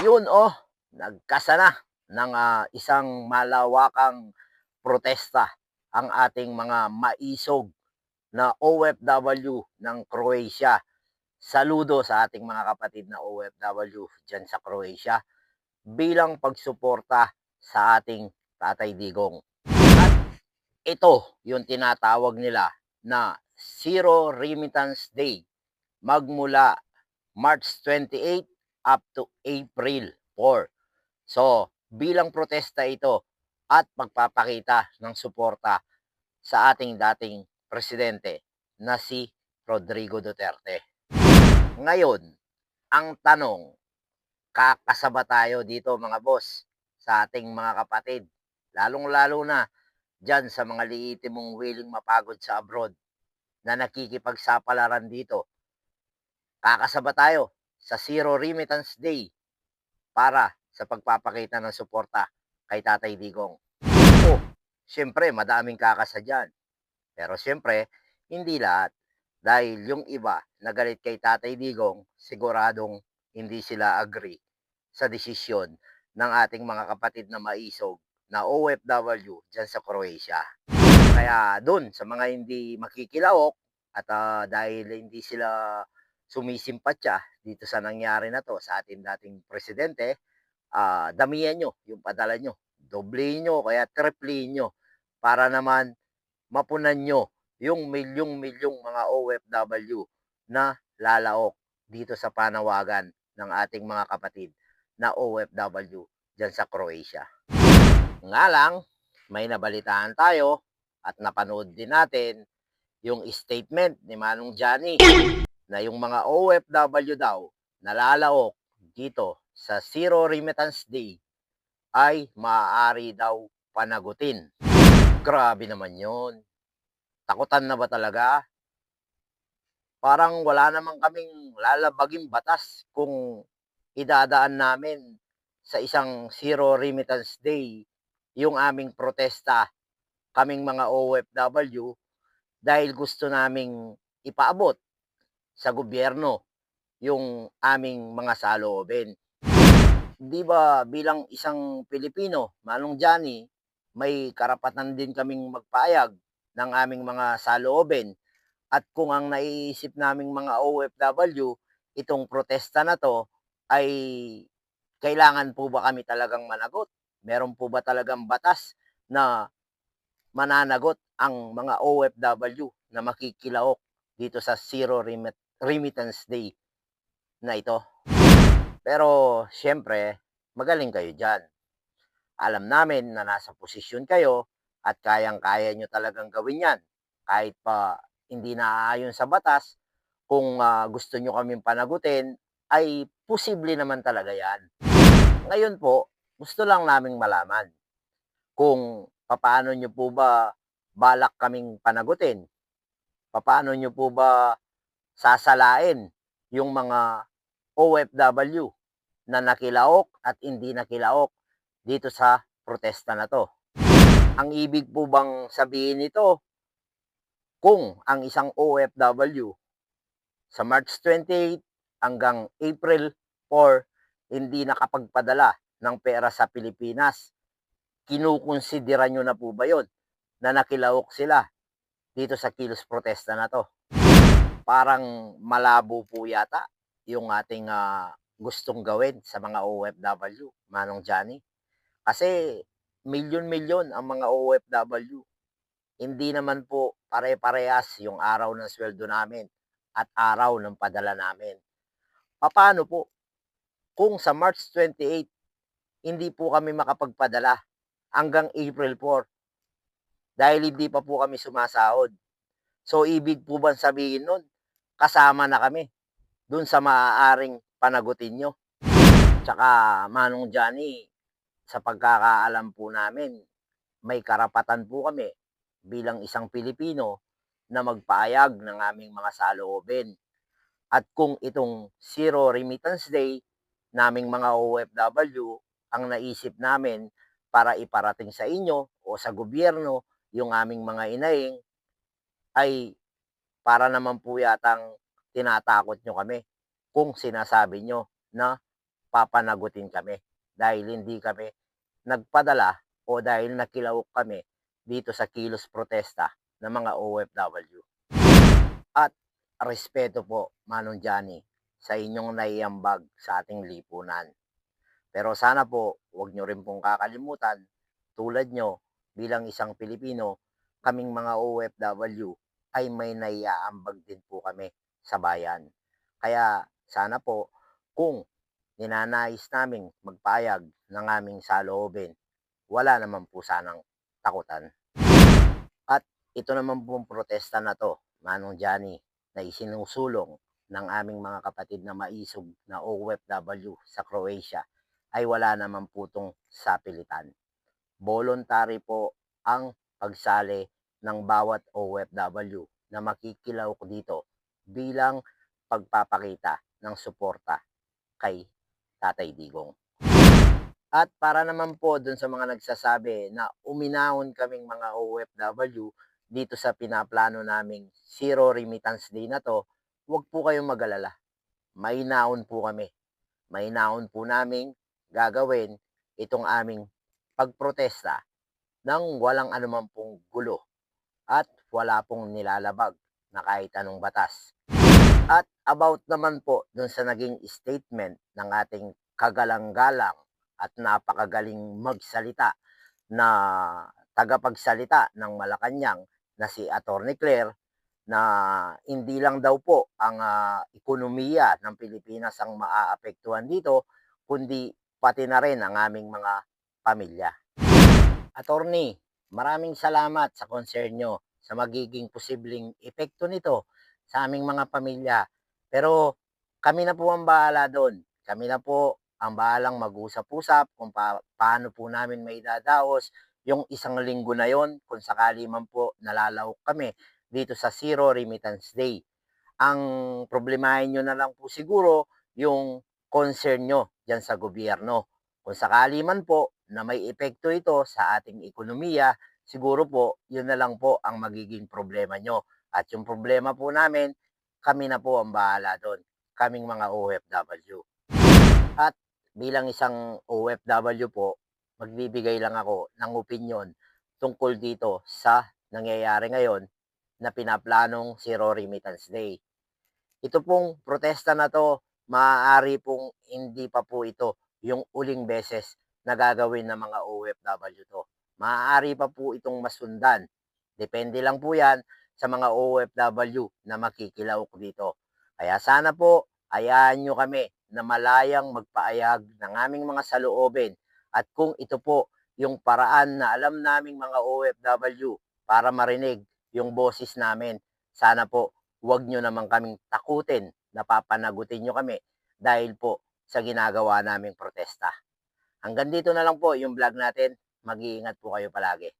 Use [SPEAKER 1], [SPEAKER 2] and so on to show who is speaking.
[SPEAKER 1] Yun oh, nagkasana ng ah, isang malawakang protesta ang ating mga maisog na OFW ng Croatia. Saludo sa ating mga kapatid na OFW dyan sa Croatia bilang pagsuporta sa ating Tatay Digong. At ito yung tinatawag nila na Zero Remittance Day magmula March 28 up to April 4. So, bilang protesta ito at pagpapakita ng suporta sa ating dating presidente na si Rodrigo Duterte. Ngayon, ang tanong, kakasaba tayo dito mga boss sa ating mga kapatid, lalong-lalo na dyan sa mga liitin mong willing mapagod sa abroad na nakikipagsapalaran dito. Kakasaba tayo sa Zero Remittance Day para sa pagpapakita ng suporta kay Tatay Digong. O, siyempre, madaming kakasa dyan. Pero siyempre, hindi lahat. Dahil yung iba na galit kay Tatay Digong, siguradong hindi sila agree sa desisyon ng ating mga kapatid na maisog na OFW dyan sa Croatia. Kaya doon, sa mga hindi makikilawok at ah, dahil hindi sila sumisimpatya dito sa nangyari na to sa ating dating presidente, ah, damihan nyo yung padala nyo. Doblehin nyo, kaya triplehin nyo para naman mapunan nyo yung milyong-milyong mga OFW na lalaok dito sa panawagan ng ating mga kapatid na OFW dyan sa Croatia. Nga lang, may nabalitaan tayo at napanood din natin yung statement ni Manong Johnny na yung mga OFW daw nalalaok dito sa Zero Remittance Day ay maaari daw panagutin. Grabe naman yon. Takutan na ba talaga? Parang wala naman kaming lalabaging batas kung idadaan namin sa isang Zero Remittance Day yung aming protesta kaming mga OFW dahil gusto naming ipaabot sa gobyerno yung aming mga saloobin. Di ba bilang isang Pilipino, Manong Johnny, may karapatan din kaming magpayag ng aming mga saloobin at kung ang naiisip naming mga OFW, itong protesta na to ay kailangan po ba kami talagang managot? Meron po ba talagang batas na mananagot ang mga OFW na makikilaok dito sa Zero Remit- Remittance Day na ito? Pero siyempre, magaling kayo dyan. Alam namin na nasa posisyon kayo at kayang-kaya nyo talagang gawin yan. Kahit pa hindi naaayon sa batas, kung ah, gusto nyo kaming panagutin, ay posible naman talaga yan. Ngayon po, gusto lang naming malaman kung papaano nyo po ba balak kaming panagutin. Papaano nyo po ba sasalain yung mga OFW na nakilaok at hindi nakilaok dito sa protesta na to. Ang ibig po bang sabihin nito, kung ang isang OFW sa March 28 hanggang April 4 hindi nakapagpadala ng pera sa Pilipinas, kinukonsidera nyo na po ba yon na nakilaok sila dito sa kilos protesta na to? Parang malabo po yata yung ating ah, gustong gawin sa mga OFW, Manong Johnny. Kasi milyon-milyon ang mga OFW. Hindi naman po pare-parehas yung araw ng sweldo namin at araw ng padala namin. Paano po? Kung sa March 28, hindi po kami makapagpadala hanggang April 4 dahil hindi pa po kami sumasahod. So, ibig po ba sabihin nun, kasama na kami dun sa maaaring panagutin nyo. Tsaka, Manong Johnny, sa pagkakaalam po namin, may karapatan po kami bilang isang Pilipino na magpaayag ng aming mga saloobin. At kung itong Zero Remittance Day, naming mga OFW, ang naisip namin para iparating sa inyo o sa gobyerno yung aming mga inaing, ay para naman po yatang tinatakot nyo kami kung sinasabi nyo na papanagutin kami dahil hindi kami nagpadala o dahil nakilawok kami dito sa kilos protesta ng mga OFW. At respeto po, Manong Johnny, sa inyong naiambag sa ating lipunan. Pero sana po, huwag nyo rin pong kakalimutan, tulad nyo bilang isang Pilipino, kaming mga OFW ay may naiaambag din po kami sa bayan. Kaya sana po, kung ninanais naming magpayag ng aming saloobin, wala naman po sanang takutan. At ito naman pong protesta na to, Manong Johnny, na isinusulong ng aming mga kapatid na maisog na OFW sa Croatia ay wala naman po itong sapilitan. Voluntary po ang pagsali ng bawat OFW na makikilaw dito bilang pagpapakita ng suporta kay Tatay Digong. At para naman po dun sa mga nagsasabi na uminahon kaming mga OFW dito sa pinaplano naming Zero Remittance Day na to, huwag po kayong magalala. May naon po kami. May naon po naming gagawin itong aming pagprotesta ng walang anuman pong gulo at wala pong nilalabag na kahit anong batas. At about naman po dun sa naging statement ng ating kagalang-galang at napakagaling magsalita na tagapagsalita ng Malacanang na si Attorney Claire na hindi lang daw po ang ah, ekonomiya ng Pilipinas ang maaapektuhan dito kundi pati na rin ang aming mga pamilya. Attorney, maraming salamat sa concern nyo sa magiging posibleng epekto nito sa aming mga pamilya. Pero kami na po ang bahala doon. Kami na po ang bahalang mag-usap-usap kung pa- paano po namin may dadaos yung isang linggo na yon kung sakali man po nalalawak kami dito sa Zero Remittance Day. Ang problemahin nyo na lang po siguro yung concern nyo dyan sa gobyerno. Kung sakali man po na may epekto ito sa ating ekonomiya, siguro po yun na lang po ang magiging problema nyo. At yung problema po namin, kami na po ang bahala doon. Kaming mga OFW. At bilang isang OFW po, magbibigay lang ako ng opinion tungkol dito sa nangyayari ngayon na pinaplanong Zero Remittance Day. Ito pong protesta na to, maaari pong hindi pa po ito yung uling beses na gagawin ng mga OFW to. Maaari pa po itong masundan. Depende lang po yan sa mga OFW na makikilaw dito. Kaya sana po, ayaan nyo kami na malayang magpaayag ng aming mga saloobin at kung ito po yung paraan na alam naming mga OFW para marinig yung boses namin, sana po huwag nyo naman kaming takutin na papanagutin nyo kami dahil po sa ginagawa naming protesta. Hanggang dito na lang po yung vlog natin. Mag-iingat po kayo palagi.